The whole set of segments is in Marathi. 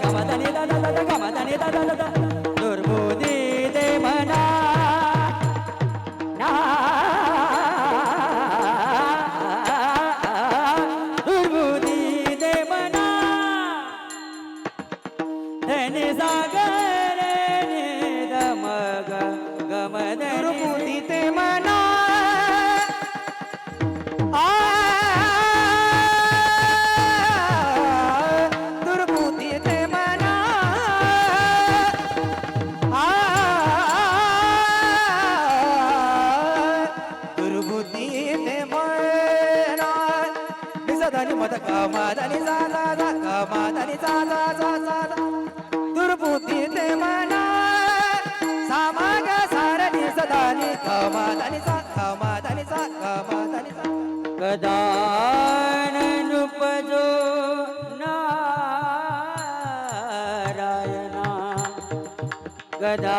干嘛？的？你哒哒哒哒干嘛？你哒哒哒哒。गमत कमादली झाला कमादली झाला झाला दुर्बुद्धी ते म्हणा सामाग सारणी सदानी कमादली सा कमादली सा कमादली सा कदान उपजो नारायणा. गदा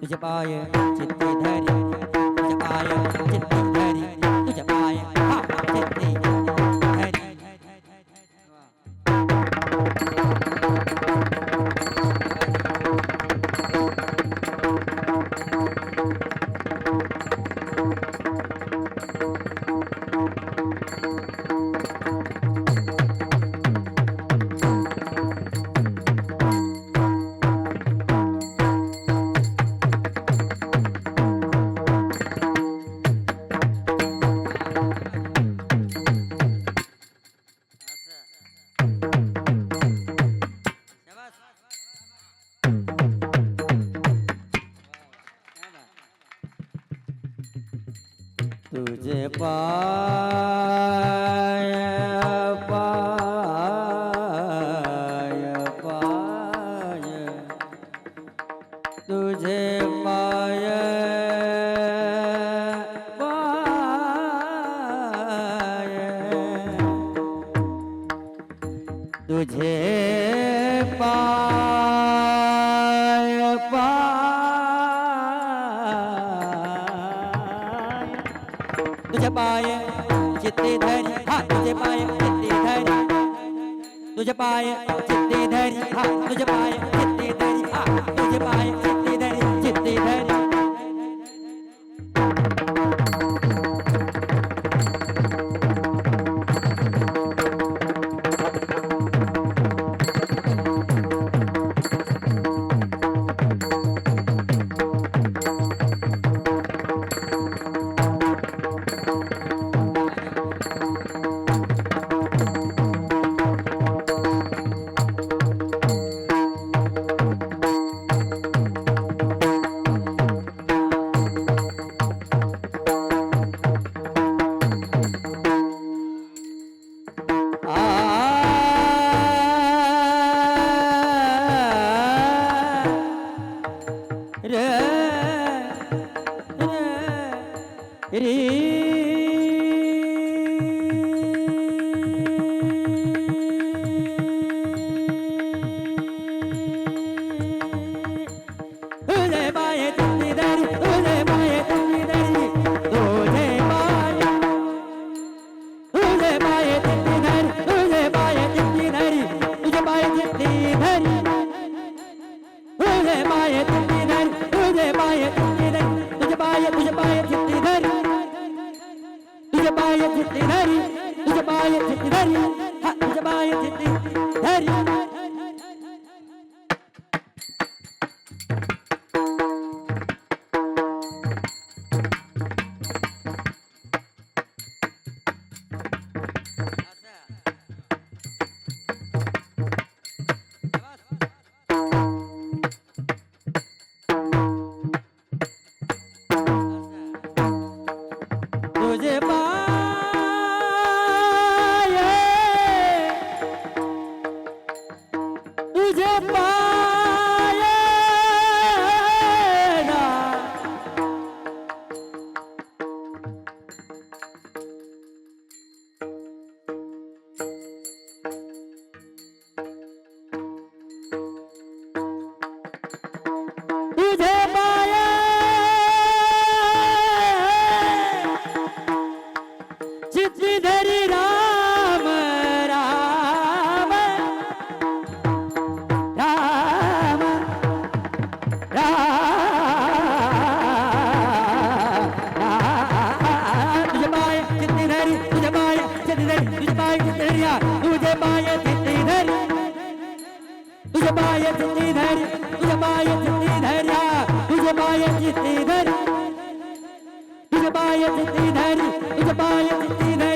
तुझे पाय चित्ती धरी तुझे पाय चित्ती तुझे माय तुझे पाय पाय। तुझे पाय चित्ते धरी। हा तुझे पाय चित्ते धरी। तुझे पाय चित्ते धरी। हा तुझे पाय चित्ते धरी। हा तुझे पाय Hey. इजबायत तेरी इजबायत तेरी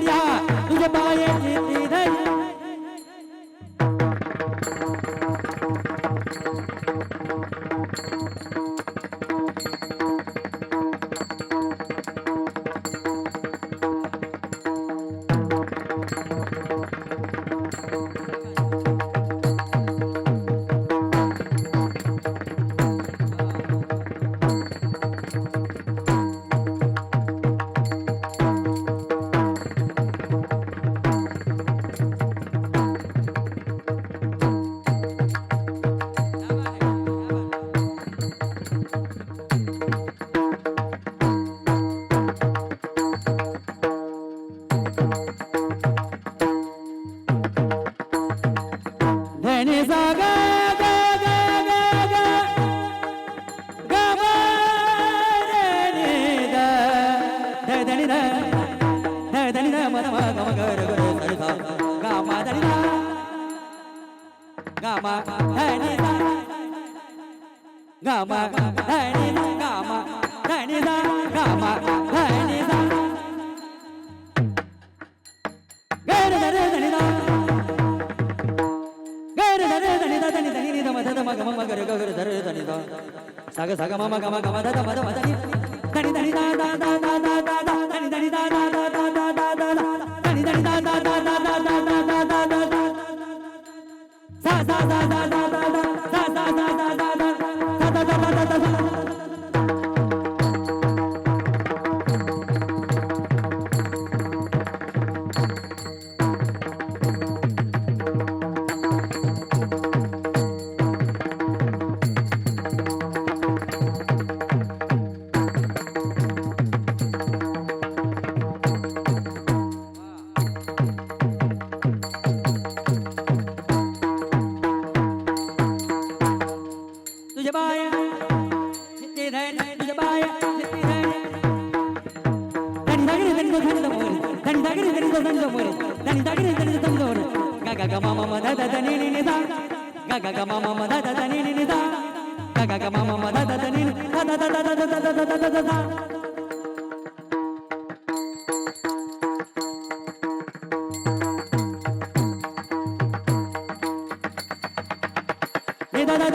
சக சக மம கம கம தத மத மதனி தனி தனி தா தா தா தா தா தா தா தனி தனி தா தா தா தா தா தா தா தா தனி தனி தா தா தா தா தா தா தா தா தா தா சா சா சா சா சா சா சா சா சா சா சா சா சா சா சா சா da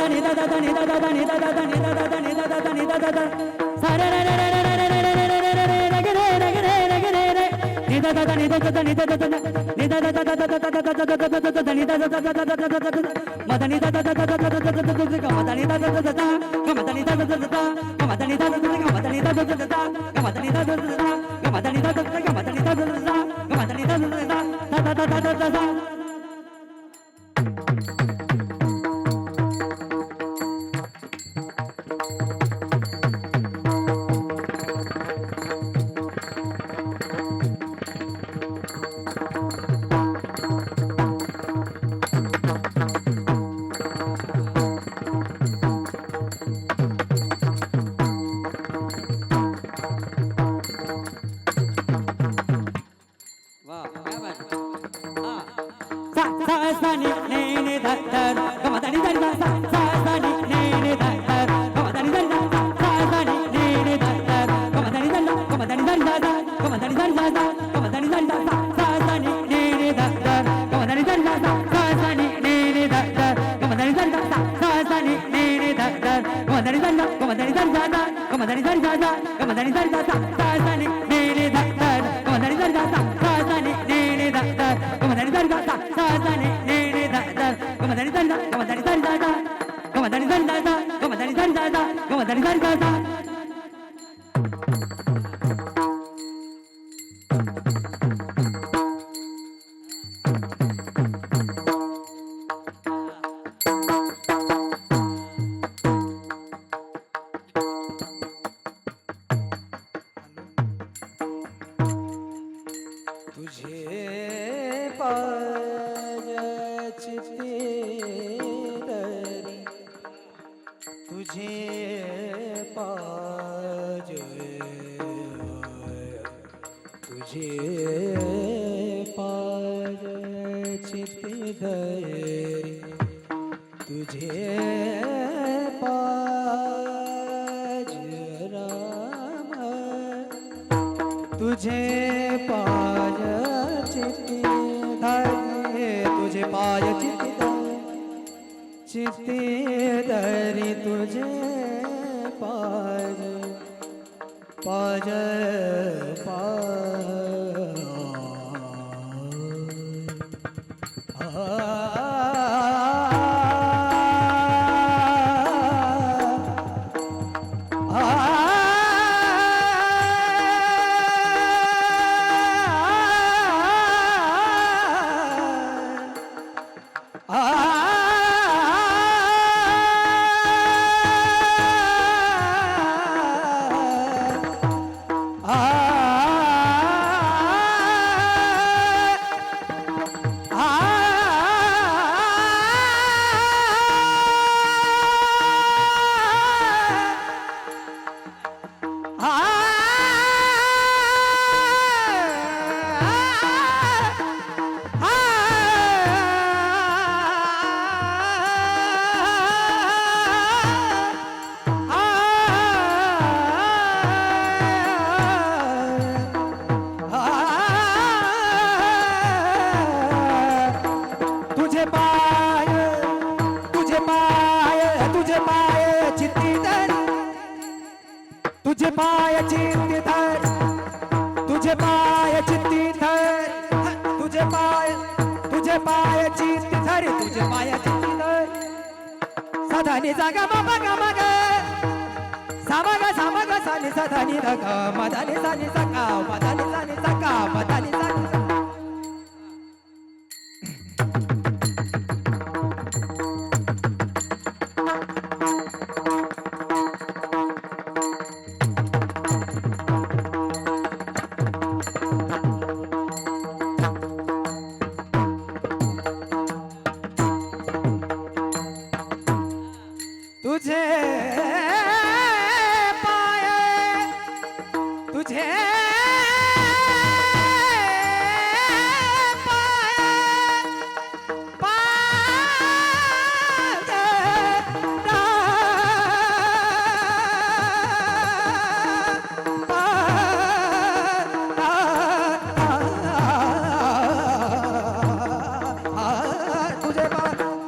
da da da da como dani dani da da como dani dani da da como dani dani da da da dani ne ne da da como dani dani da da da dani ne ne da da como dani dani da da da dani ne ne da da como dani dani da como dani dani da da como dani dani da da como dani dani da da como dani dani da da तरी तुझे पाज तुझे पाज चितरी तुझे पाज राम तुझे चित्ती दरी तुझे पाज पाज पा पायाची धरे तुझ्या पायाची सधानी जागा बाबा गा माग. सामा गा सामा गा साली साधानी धका मदानी साली सका मदानी साली सका मदानी साली तुझे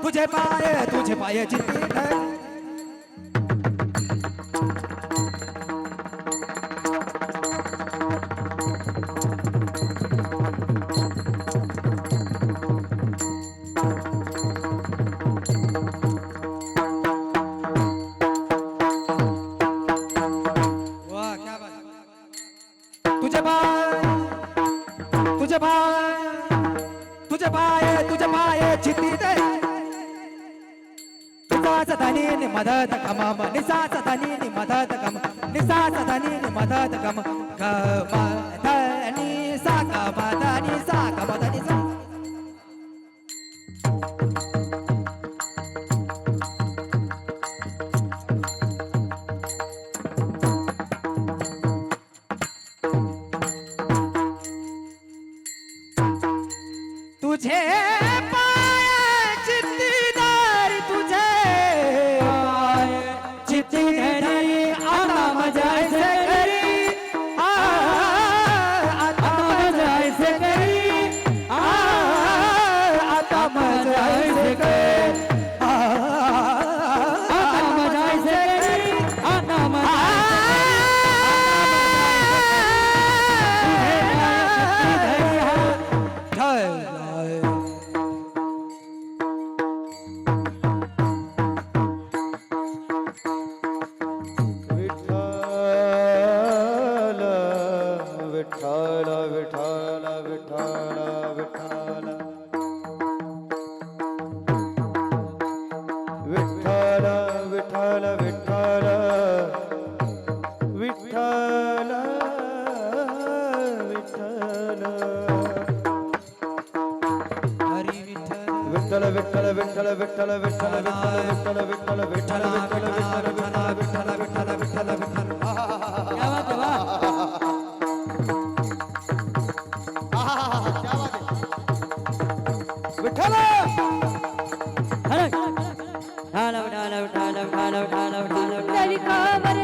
तुझे पाय तुझे पाय तुझे ధని మదత గమ నిసాత ధని మదత గమ నిసాత ధని మదత గమ గమ ధని సా గమ ధని సా గమ ధని సా तुझे विठ्ठल विठ्ठल विठ्ठल विठ्ठल विठ्ठल विठ्ठल विठ्ठल विठ्ठल विठ्ठल विठ्ठल हरी विठ्ठल विठ्ठल विठ्ठल विठ्ठल विठ्ठल विठ्ठल विठ्ठल विठ्ठल विठ्ठल विठ्ठल विठ्ठल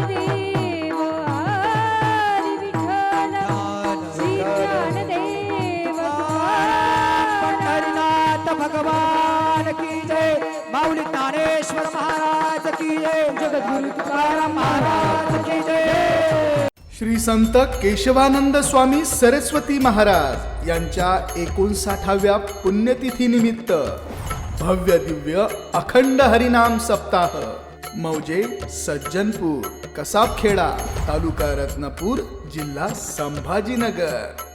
देव विठ्ठल श्री ज्ञानदेव पंढरीनाथ भगवान की जय. माऊली ज्ञानेश्वर महाराज की जय. जगद्गुरु तुकाराम महाराज की जय. श्री संत केशवानंद स्वामी सरस्वती महाराज यांच्या एकोणसाठाव्या पुण्यतिथीनिमित्त भव्य दिव्य अखंड हरिनाम सप्ताह. मौजे सज्जनपूर कसाबखेडा तालुका रत्नपूर जिल्हा संभाजीनगर.